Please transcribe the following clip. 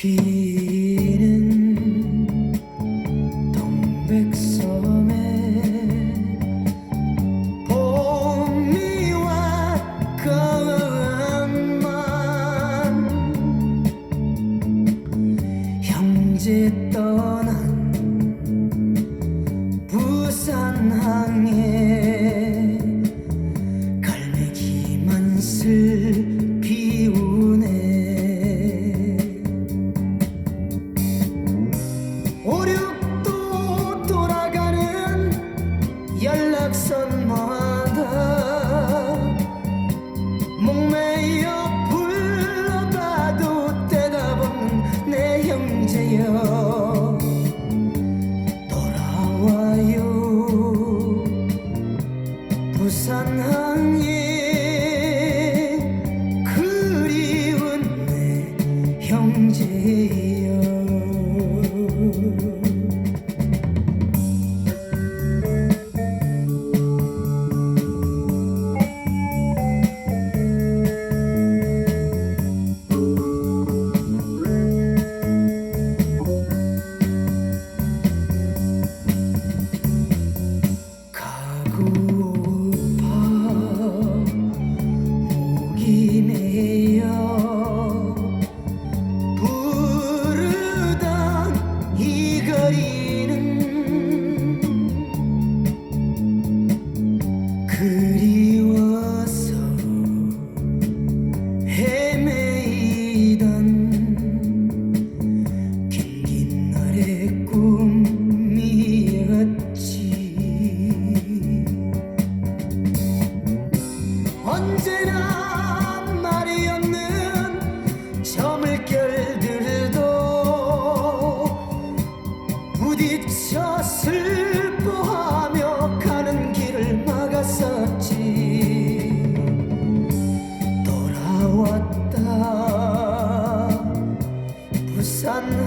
피는 동백섬에 봄이와 가을만 형제 떠난 부산항에 갈매기만 슬 형제여. 언제나 말이 없는 저물결들도 부딪혀 슬퍼하며 가는 길을 막았지. 돌아왔다 산